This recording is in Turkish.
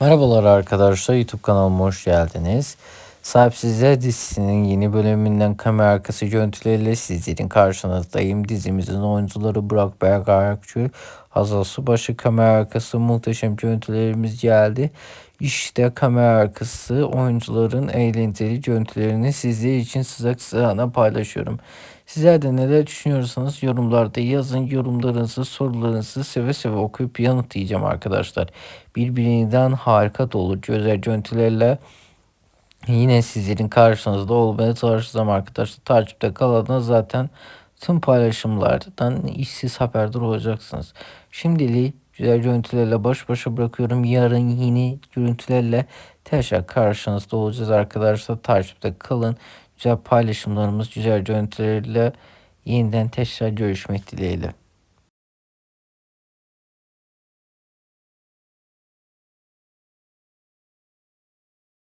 Merhabalar arkadaşlar YouTube kanalıma hoş geldiniz. Sahipsizler dizisinin yeni bölümünden kamera arkası görüntüleriyle sizlerin karşınızdayım. Dizimizin oyuncuları Burak Berk Hazal Subaşı kamera arkası muhteşem görüntülerimiz geldi. İşte kamera arkası oyuncuların eğlenceli görüntülerini sizler için sıcak sırana paylaşıyorum. Sizler de neler düşünüyorsanız yorumlarda yazın. Yorumlarınızı, sorularınızı seve seve okuyup yanıtlayacağım arkadaşlar. Birbirinden harika dolu güzel görüntülerle yine sizlerin karşınızda olmaya çalışacağım arkadaşlar. Takipte kalanı zaten tüm paylaşımlardan işsiz haberdar olacaksınız. Şimdilik güzel görüntülerle baş başa bırakıyorum. Yarın yeni görüntülerle tekrar karşınızda olacağız arkadaşlar. Takipte kalın. Güzel paylaşımlarımız, güzel görüntülerle yeniden tekrar görüşmek dileğiyle.